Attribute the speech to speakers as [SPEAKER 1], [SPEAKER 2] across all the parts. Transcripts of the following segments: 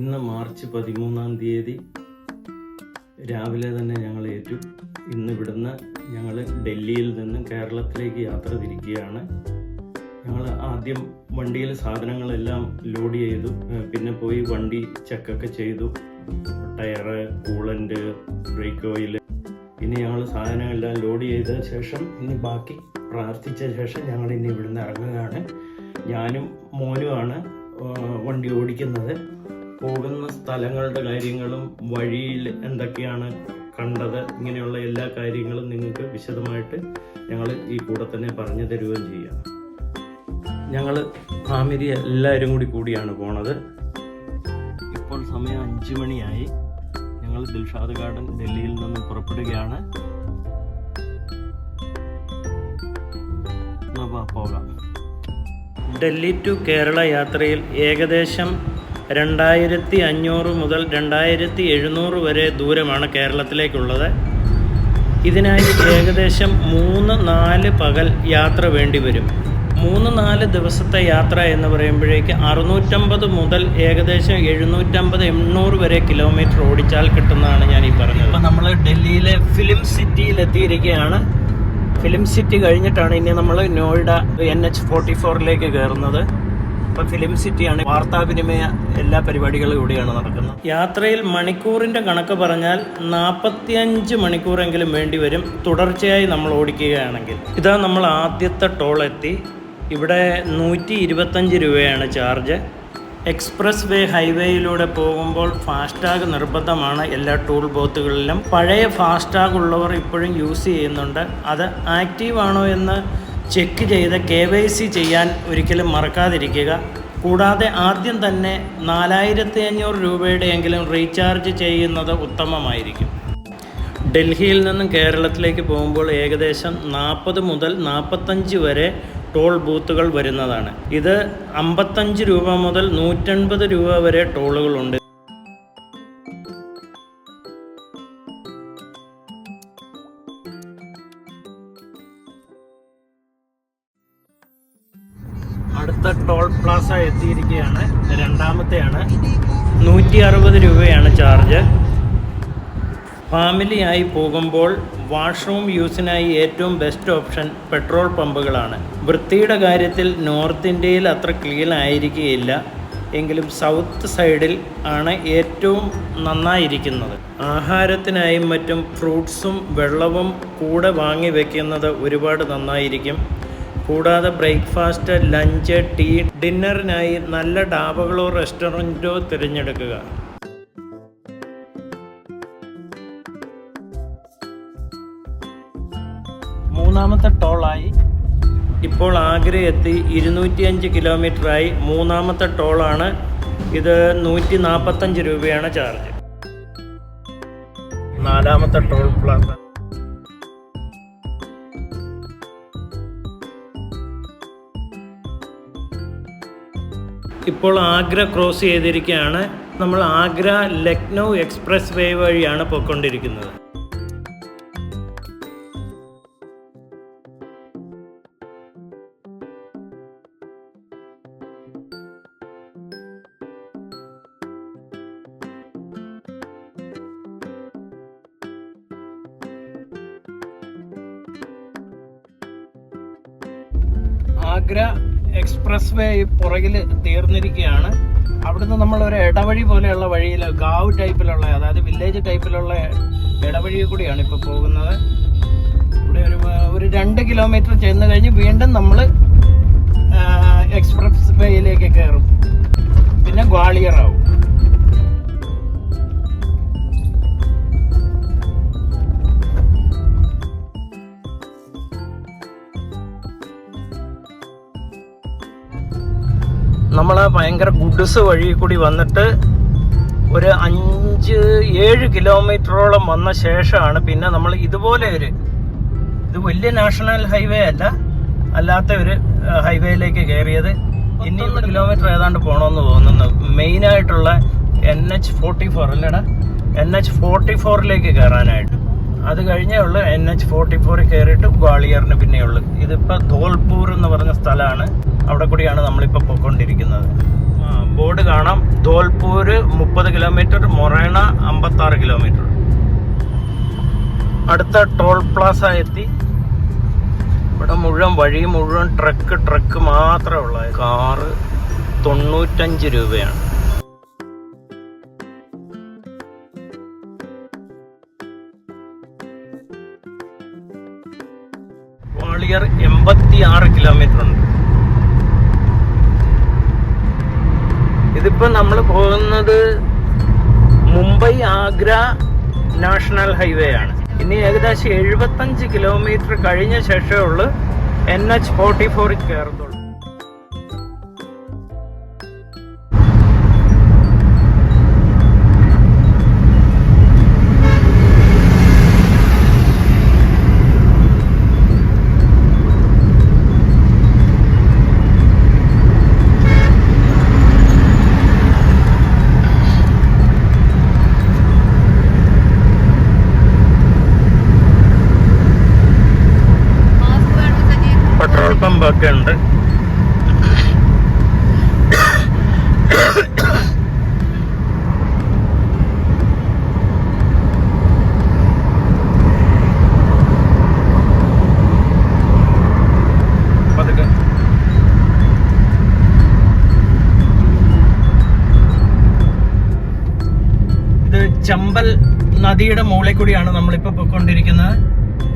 [SPEAKER 1] ഇന്ന് മാർച്ച് പതിമൂന്നാം തീയതി രാവിലെ തന്നെ ഞങ്ങൾ ഏറ്റു. ഇന്ന് ഇവിടുന്ന് ഞങ്ങൾ ഡൽഹിയിൽ നിന്നും കേരളത്തിലേക്ക് യാത്ര തിരിക്കുകയാണ്. ഞങ്ങൾ ആദ്യം വണ്ടിയിൽ സാധനങ്ങളെല്ലാം ലോഡ് ചെയ്തു. പിന്നെ പോയി വണ്ടി ചെക്കൊക്കെ ചെയ്തു. ടയറ് കൂളന്റ് ബ്രേക്ക് ഓയിൽ ഇനി ഞങ്ങൾ സാധനങ്ങളെല്ലാം ലോഡ് ചെയ്ത ശേഷം ഇനി ബാക്കി പ്രാർത്ഥിച്ച ശേഷം ഞങ്ങൾ ഇനി ഇവിടുന്ന് ഇറങ്ങുകയാണ്. ഞാനും മോനുമാണ് വണ്ടി ഓടിക്കുന്നത്. പോകുന്ന സ്ഥലങ്ങളുടെ കാര്യങ്ങളും വഴിയിൽ എന്തൊക്കെയാണ് കണ്ടത് ഇങ്ങനെയുള്ള എല്ലാ കാര്യങ്ങളും നിങ്ങൾക്ക് വിശദമായിട്ട് ഞങ്ങൾ ഈ കൂടെ തന്നെ പറഞ്ഞു തരുകയും ചെയ്യാം ഞങ്ങൾ ഫാമിലി എല്ലാവരും കൂടി കൂടിയാണ് പോണത്. ഇപ്പോൾ സമയം അഞ്ച് മണിയായി. ഞങ്ങൾ ദിൽഷാദ് ഗാർഡൻ ഡൽഹിയിൽ നിന്ന് പുറപ്പെടുകയാണ്. പോകാം. ഡൽഹി ടു കേരള യാത്രയിൽ ഏകദേശം രണ്ടായിരത്തി അഞ്ഞൂറ് മുതൽ രണ്ടായിരത്തി എഴുന്നൂറ് വരെ ദൂരമാണ് കേരളത്തിലേക്കുള്ളത്. ഇതിനായി ഏകദേശം മൂന്ന് നാല് പകൽ യാത്ര വേണ്ടി വരും. മൂന്ന് നാല് ദിവസത്തെ യാത്ര എന്ന് പറയുമ്പോഴേക്ക് അറുന്നൂറ്റമ്പത് മുതൽ ഏകദേശം എഴുന്നൂറ്റമ്പത് എണ്ണൂറ് വരെ കിലോമീറ്റർ ഓടിച്ചാൽ കിട്ടുന്നതാണ് ഞാൻ ഈ പറഞ്ഞത്. അപ്പോൾ നമ്മൾ ഡൽഹിയിലെ ഫിലിം സിറ്റിയിൽ എത്തിയിരിക്കുകയാണ് ഫിലിം സിറ്റി കഴിഞ്ഞിട്ടാണ് ഇനി നമ്മൾ നോയിഡ എൻ എച്ച് ഫോർട്ടി ഫോറിലേക്ക് കയറുന്നത്. ഇപ്പൊ ഫിലിം സിറ്റിയാണ് വാർത്താവിനിമയ എല്ലാ പരിപാടികളും ഇവിടെയാണ് നടക്കുന്നത്. യാത്രയിൽ മണിക്കൂറിന്റെ കണക്ക് പറഞ്ഞാൽ നാൽപ്പത്തിയഞ്ച് മണിക്കൂറെങ്കിലും വേണ്ടി വരും. തുടർച്ചയായി നമ്മൾ ഓടിക്കുകയാണെങ്കിൽ. ഇതാ നമ്മൾ ആദ്യത്തെ ടോൾ എത്തി. ഇവിടെ നൂറ്റി ഇരുപത്തഞ്ച് രൂപയാണ് ചാർജ് എക്സ്പ്രസ് വേ ഹൈവേയിലൂടെ പോകുമ്പോൾ ഫാസ്ടാഗ് നിർബന്ധമാണ് എല്ലാ ടൂൾ ബോത്തുകളിലും പഴയ ഫാസ്ടാഗ് ഉള്ളവർ ഇപ്പോഴും യൂസ് ചെയ്യുന്നുണ്ട്. അത് ആക്റ്റീവ് ആണോ എന്ന് ചെക്ക് ചെയ്ത് കെ വൈ സി ചെയ്യാൻ ഒരിക്കലും മറക്കാതിരിക്കുക. കൂടാതെ ആദ്യം തന്നെ നാലായിരത്തി അഞ്ഞൂറ് രൂപയുടെയെങ്കിലും റീചാർജ് ചെയ്യുന്നത് ഉത്തമമായിരിക്കും. ഡൽഹിയിൽ നിന്നും കേരളത്തിലേക്ക് പോകുമ്പോൾ ഏകദേശം നാൽപ്പത് മുതൽ നാൽപ്പത്തഞ്ച് വരെ ടോൾ ബൂത്തുകൾ വരുന്നതാണ്. ഇത് അമ്പത്തഞ്ച് രൂപ മുതൽ നൂറ്റൻപത് രൂപ വരെ ടോളുകളുണ്ട്. രണ്ടാമത്തെയാണ്. നൂറ്റി അറുപത് രൂപയാണ് ചാർജ്. ഫാമിലിയായി പോകുമ്പോൾ വാഷ്റൂം യൂസിനായി ഏറ്റവും ബെസ്റ്റ് ഓപ്ഷൻ പെട്രോൾ പമ്പുകളാണ്. വൃത്തിയുടെ കാര്യത്തിൽ നോർത്ത് ഇന്ത്യയിൽ അത്ര ക്ലീൻ ആയിരിക്കുകയില്ല. എങ്കിലും സൗത്ത് സൈഡിൽ ആണ് ഏറ്റവും നന്നായിരിക്കുന്നത്. ആഹാരത്തിനായും മറ്റും ഫ്രൂട്ട്സും വെള്ളവും കൂടെ വാങ്ങി വയ്ക്കുന്നത് ഒരുപാട് നന്നായിരിക്കും. കൂടാതെ ബ്രേക്ക്ഫാസ്റ്റ് ലഞ്ച് ടീ ഡിന്നറിനായി നല്ല ഡാബകളോ റെസ്റ്റോറന്റോ തിരഞ്ഞെടുക്കുക. മൂന്നാമത്തെ ടോളായി. ഇപ്പോൾ ആഗ്ര എത്തി. ഇരുന്നൂറ്റിയഞ്ച് കിലോമീറ്ററായി മൂന്നാമത്തെ ടോളാണ്. ഇത് നൂറ്റി നാൽപ്പത്തഞ്ച് രൂപയാണ് ചാർജ്. നാലാമത്തെ ടോൾ പ്ലാസ ഇപ്പോൾ ആഗ്ര ക്രോസ് ചെയ്തിരിക്കുകയാണ് നമ്മൾ ആഗ്ര ലക്നൗ എക്സ്പ്രസ് വേ വഴിയാണ് പോയിക്കൊണ്ടിരിക്കുന്നത്. വേ പുറകിൽ തീർന്നിരിക്കുകയാണ്. അവിടുന്ന് നമ്മൾ ഒരു ഇടവഴി പോലെയുള്ള വഴിയിൽ ഗാവ് ടൈപ്പിലുള്ള അതായത് വില്ലേജ് ടൈപ്പിലുള്ള ഇടവഴി കൂടിയാണ് ഇപ്പോൾ പോകുന്നത്. ഇവിടെ ഒരു ഒരു രണ്ട് കിലോമീറ്റർ ചെന്ന് കഴിഞ്ഞ് വീണ്ടും നമ്മൾ എക്സ്പ്രസ് വേയിലേക്ക് കയറും. പിന്നെ ഗ്വാളിയർ നമ്മൾ ഭയങ്കര ഗുഡ്സ് വഴി കൂടി വന്നിട്ട് ഒരു അഞ്ച് ഏഴ് കിലോമീറ്ററോളം വന്ന ശേഷമാണ് പിന്നെ നമ്മൾ ഇതുപോലെ ഒരു ഇത് വലിയ നാഷണൽ ഹൈവേ അല്ല അല്ലാത്ത ഒരു ഹൈവേയിലേക്ക് കയറിയത്. ഇനിയുള്ള കിലോമീറ്റർ ഏതാണ്ട് പോകണമെന്ന് തോന്നുന്നു. മെയിനായിട്ടുള്ള എൻ എച്ച് ഫോർട്ടി ഫോർ അല്ലേടാ. എൻ എച്ച് ഫോർട്ടി ഫോറിലേക്ക് കയറാനായിട്ട്. അത് കഴിഞ്ഞേ ഉള്ളു എൻ എച്ച് ഫോർട്ടി ഫോറിൽ കയറിയിട്ട് ഗ്വാളിയറിന് പിന്നെയുള്ളു ഇതിപ്പോൾ ധോൽപൂർ എന്ന് പറഞ്ഞ സ്ഥലമാണ് അവിടെ കൂടിയാണ് നമ്മളിപ്പോൾ പോയിക്കൊണ്ടിരിക്കുന്നത്. ബോർഡ് കാണാം. ധോൽപൂർ മുപ്പത് കിലോമീറ്റർ മൊറേണ അമ്പത്തി ആറ് കിലോമീറ്റർ. അടുത്ത ടോൾ പ്ലാസ എത്തി. ഇവിടെ മുഴുവൻ വഴി മുഴുവൻ ട്രക്ക് ട്രക്ക് മാത്രമേ ഉള്ളൂ. കാറ് തൊണ്ണൂറ്റഞ്ച് രൂപയാണ്. വാളിയർ എൺപത്തി ആറ് കിലോമീറ്റർ ഉണ്ട്. ഇതിപ്പോ നമ്മൾ പോകുന്നത് മുംബൈ ആഗ്ര നാഷണൽ ഹൈവേ ആണ്. ഇനി ഏകദേശം എഴുപത്തഞ്ച് കിലോമീറ്റർ കഴിഞ്ഞ ശേഷമേ ഉള്ളൂ. എൻ എച്ച് ഫോർട്ടി ഫോറിൽ കയറത്തുള്ളൂ പെട്രോൾ പമ്പ് ഒക്കെ ഉണ്ട് പതുക്കെ. ഇത് ചമ്പൽ നദിയുടെ മുകളിൽ കൂടിയാണ് നമ്മളിപ്പോ പൊയ്ക്കൊണ്ടിരിക്കുന്നത്.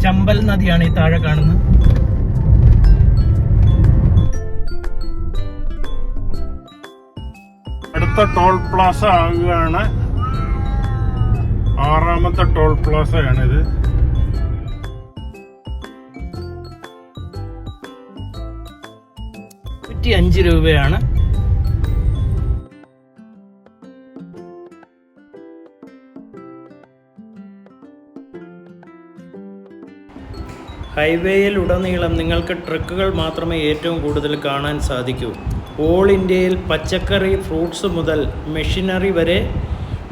[SPEAKER 1] ചമ്പൽ നദിയാണ് ഈ താഴെ കാണുന്നത്.
[SPEAKER 2] അടുത്ത ടോൾ പ്ലാസ ആകുകയാണ് ആറാമത്തെ ടോൾ പ്ലാസയാണിത്.
[SPEAKER 1] നൂറ്റി അഞ്ച് രൂപയാണ്. ഹൈവേയിൽ ഉടനീളം നിങ്ങൾക്ക് ട്രക്കുകൾ മാത്രമേ ഏറ്റവും കൂടുതൽ കാണാൻ സാധിക്കൂ. ഓൾ ഇന്ത്യയിൽ പച്ചക്കറി ഫ്രൂട്ട്സ് മുതൽ മെഷീനറി വരെ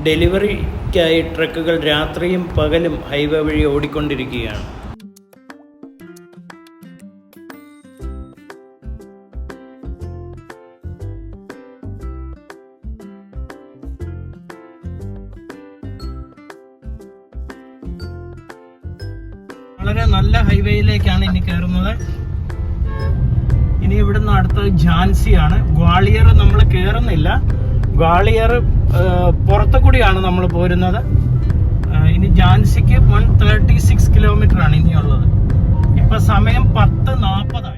[SPEAKER 1] ഡെലിവറിക്കായി ട്രക്കുകൾ രാത്രിയും പകലും ഹൈവേ വഴി ഓടിക്കൊണ്ടിരിക്കുകയാണ്. വളരെ നല്ല ഹൈവേയിലേക്കാണ് ഇനി കയറുന്നത് ഇനി ഇവിടുന്ന് അടുത്തത് ഝാൻസിയാണ്. ഗ്വാളിയർ നമ്മൾ കയറുന്നില്ല ഗ്വാളിയർ പുറത്തു കൂടിയാണ് നമ്മൾ പോരുന്നത്. ഇനി ഝാൻസിക്ക് വൺ തേർട്ടി സിക്സ് കിലോമീറ്റർ ആണ് ഇനിയുള്ളത്. ഇപ്പൊ സമയം പത്ത് നാൽപ്പതായി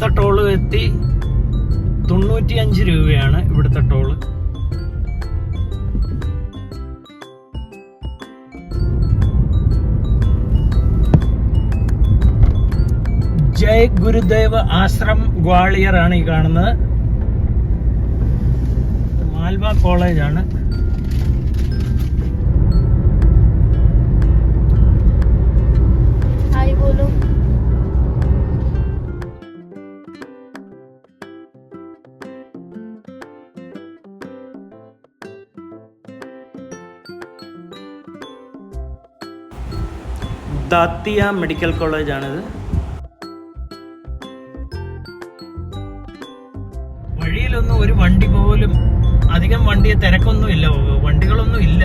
[SPEAKER 1] അടുത്ത ടോൾ എത്തി തൊണ്ണൂറ്റി അഞ്ച് രൂപയാണ് ഇവിടുത്തെ ടോൾ ജയ് ഗുരുദേവ് ആശ്രം ഗ്വാളിയർ ആണ് ഈ കാണുന്നത്. മാൽവ കോളേജാണ് ആണ്.
[SPEAKER 3] हाय
[SPEAKER 1] ദാത്തിയ മെഡിക്കൽ കോളേജാണിത്. വഴിയിലൊന്നും ഒരു വണ്ടി പോലും അധികം വണ്ടിയെ തിരക്കൊന്നും ഇല്ല. വണ്ടികളൊന്നും ഇല്ല.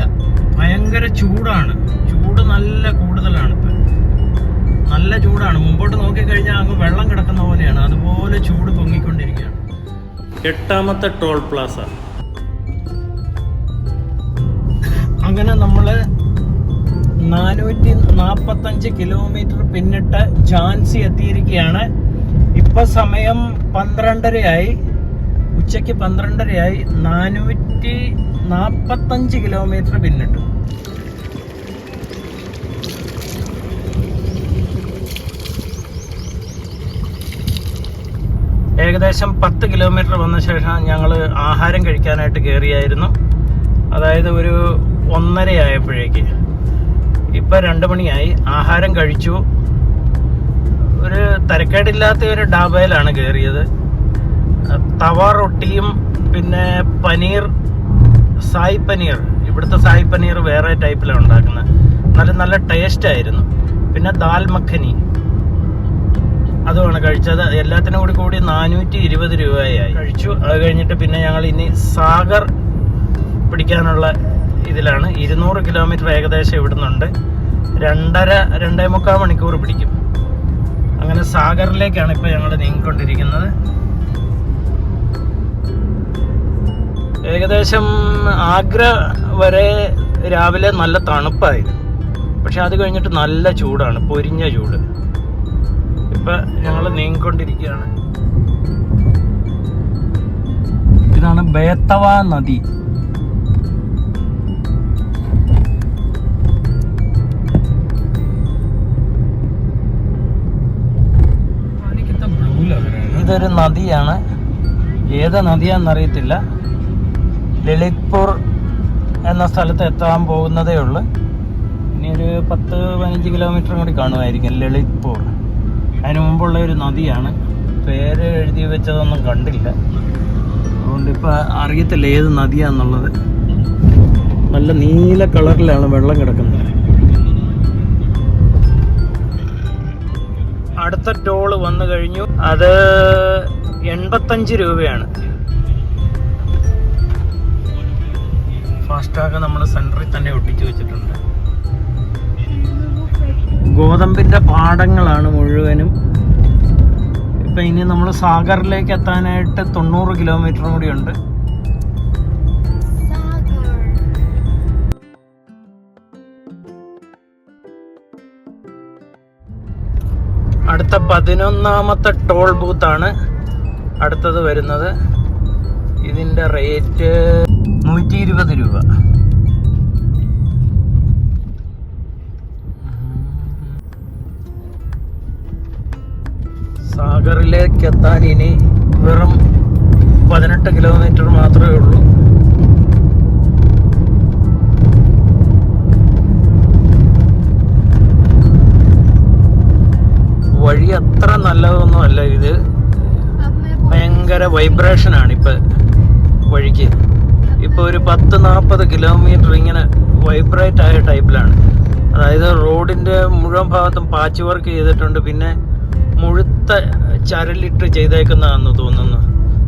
[SPEAKER 1] ഭയങ്കര ചൂടാണ്. ചൂട് നല്ല കൂടുതലാണ് ഇപ്പൊ നല്ല ചൂടാണ്. മുമ്പോട്ട് നോക്കിക്കഴിഞ്ഞാൽ അങ്ങ് വെള്ളം കിടക്കുന്ന പോലെയാണ്. അതുപോലെ ചൂട് പൊങ്ങിക്കൊണ്ടിരിക്കുകയാണ്. എട്ടാമത്തെ ടോൾ പ്ലാസ. അങ്ങനെ നമ്മൾ നാനൂറ്റി നാപ്പത്തഞ്ച് കിലോമീറ്റർ പിന്നിട്ട് ഝാൻസി എത്തിയിരിക്കുകയാണ്. ഇപ്പൊ സമയം പന്ത്രണ്ടരയായി. ഉച്ചയ്ക്ക് പന്ത്രണ്ടരയായി. നാനൂറ്റി നാൽപ്പത്തഞ്ച് കിലോമീറ്റർ പിന്നിട്ടു. ഏകദേശം പത്ത് കിലോമീറ്റർ വന്ന ശേഷം ഞങ്ങൾ ആഹാരം കഴിക്കാനായിട്ട് കയറിയായിരുന്നു അതായത് ഒരു ഒന്നര ആയപ്പോഴേക്ക് ഇപ്പം രണ്ട് മണിയായി. ആഹാരം കഴിച്ചു. ഒരു തരക്കേടില്ലാത്ത ഒരു ഡാബയിലാണ് കയറിയത് തവ റൊട്ടിയും പിന്നെ പനീർ സായ് പനീർ. ഇവിടുത്തെ സായ് പനീർ വേറെ ടൈപ്പിലാണ് ഉണ്ടാക്കുന്നത്. നല്ല നല്ല ടേസ്റ്റ് ആയിരുന്നു. പിന്നെ ദാൽ മഖനി. അതുമാണ് കഴിച്ചത്. എല്ലാത്തിനും കൂടി കൂടി നാനൂറ്റി ഇരുപത് രൂപയായി. കഴിച്ചു. അത് കഴിഞ്ഞിട്ട് പിന്നെ ഞങ്ങൾ ഇനി സാഗർ പിടിക്കാനുള്ള ഇതിലാണ് ഇരുന്നൂറ് കിലോമീറ്റർ ഏകദേശം ഇവിടുന്നുണ്ട്. രണ്ടര രണ്ടേ മുക്കാൽ മണിക്കൂർ പിടിക്കും. അങ്ങനെ സാഗറിലേക്കാണ് ഇപ്പോൾ ഞങ്ങൾ നീങ്ങിക്കൊണ്ടിരിക്കുന്നത്. ഏകദേശം ആഗ്ര വരെ രാവിലെ നല്ല തണുപ്പായിരുന്നു. പക്ഷെ അത് കഴിഞ്ഞിട്ട് നല്ല ചൂടാണ് പൊരിഞ്ഞ ചൂട്. ഇപ്പൊ ഞങ്ങൾ നീങ്ങിക്കൊണ്ടിരിക്കുകയാണ്. ഇതാണ് ബേത്തവ നദി. ഇതൊരു നദിയാണ്. ഏത് നദിയാണെന്നറിയത്തില്ല. ലളിത്പൂർ എന്ന സ്ഥലത്ത് എത്താൻ പോകുന്നതേ ഉള്ളൂ. ഇനി ഒരു പത്ത് പതിനഞ്ച് കിലോമീറ്റർ കൂടി കാണുമായിരിക്കും ലളിത്പൂർ. അതിന് മുമ്പുള്ള ഒരു നദിയാണ്. പേര് എഴുതി വെച്ചതൊന്നും കണ്ടില്ല. അതുകൊണ്ട് ഇപ്പം അറിയത്തില്ല ഏത് നദിയാണെന്നുള്ളത് നല്ല നീല കളറിലാണ് വെള്ളം കിടക്കുന്നത്. അടുത്ത ടോൾ വന്നു കഴിഞ്ഞു. അത് എൺപത്തഞ്ച് രൂപയാണ്. ഫാസ്ടാഗ് നമ്മൾ സെന്ററിൽ തന്നെ ഒട്ടിച്ചു വെച്ചിട്ടുണ്ട്. ഗോതമ്പിന്റെ പാടങ്ങളാണ് മുഴുവനും. ഇപ്പൊ ഇനി നമ്മൾ സാഗറിലേക്ക് എത്താനായിട്ട് തൊണ്ണൂറ് കിലോമീറ്റർ കൂടി ഉണ്ട്. അടുത്ത പതിനൊന്നാമത്തെ ടോൾ ബൂത്താണ് അടുത്തത് വരുന്നത്. ഇതിന്റെ റേറ്റ് നൂറ്റി ഇരുപത് രൂപ. സാഗറിലേക്ക് എത്താൻ ഇനി വെറും പതിനെട്ട് കിലോമീറ്റർ മാത്രമേ ഉള്ളൂ. വഴി അത്ര നല്ലതൊന്നും അല്ല. ഇത് ഭയങ്കര വൈബ്രേഷൻ ആണ് ഇപ്പൊ വഴിക്ക്. ഇപ്പൊ ഒരു പത്ത് നാൽപ്പത് കിലോമീറ്റർ ഇങ്ങനെ വൈബ്രേറ്റ് ആയ ടൈപ്പിലാണ് അതായത് റോഡിന്റെ മുഴുവൻ ഭാഗത്തും പാച്ച് വർക്ക് ചെയ്തിട്ടുണ്ട്. പിന്നെ മുഴുത്ത ചരലിട്ട് ചെയ്തേക്കുന്നതാണെന്ന് തോന്നുന്നു.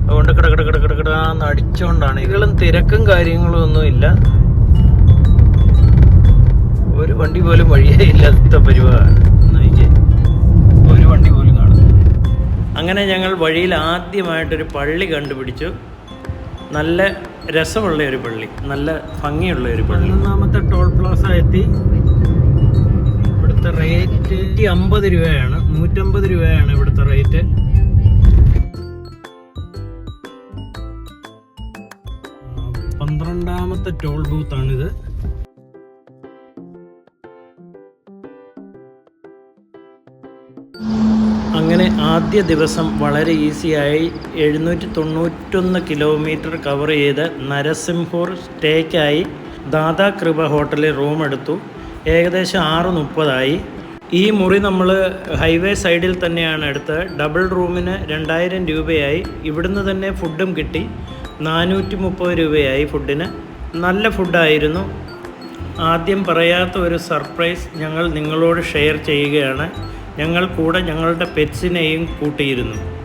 [SPEAKER 1] അതുകൊണ്ട് കിട കിട കിട കിടകിടാന്ന് അടിച്ചുകൊണ്ടാണ് ഇതിലും തിരക്കും കാര്യങ്ങളും ഒന്നും ഇല്ല. ഒരു വണ്ടി പോലും വഴിയേ ഇല്ലാത്ത നോക്കിയേ ഒരു വണ്ടി പോലും കാണുന്നു അങ്ങനെ ഞങ്ങൾ വഴിയിൽ ആദ്യമായിട്ടൊരു പള്ളി കണ്ടുപിടിച്ചു. നല്ല രസമുള്ള ഒരു പള്ളി നല്ല ഭംഗിയുള്ള ഒരു പള്ളി. ഒന്നാമത്തെ ടോൾ പ്ലാസ എത്തി. ഇവിടുത്തെ റേറ്റ് അമ്പത് രൂപയാണ്. നൂറ്റമ്പത് രൂപയാണ് ഇവിടുത്തെ റേറ്റ്. പന്ത്രണ്ടാമത്തെ ടോൾ ബൂത്താണിത്. ആദ്യ ദിവസം വളരെ ഈസിയായി എഴുന്നൂറ്റി തൊണ്ണൂറ്റൊന്ന് കിലോമീറ്റർ കവർ ചെയ്ത് നരസിംഹൂർ സ്റ്റേക്കായി ദാദാ കൃപ ഹോട്ടലിൽ റൂം എടുത്തു. ഏകദേശം ആറ് മുപ്പതായി. ഈ മുറി നമ്മൾ ഹൈവേ സൈഡിൽ തന്നെയാണ് എടുത്തത്. ഡബിൾ റൂമിന് രണ്ടായിരം രൂപയായി. ഇവിടുന്ന് തന്നെ ഫുഡും കിട്ടി. നാനൂറ്റി മുപ്പത് രൂപയായി ഫുഡിന്. നല്ല ഫുഡായിരുന്നു. ആദ്യം പറയാത്ത ഒരു സർപ്രൈസ് ഞങ്ങൾ നിങ്ങളോട് ഷെയർ ചെയ്യുകയാണ്. ഞങ്ങൾ കൂടെ ഞങ്ങളുടെ പെറ്റ്സിനെയും കൂട്ടിയിരുന്നു.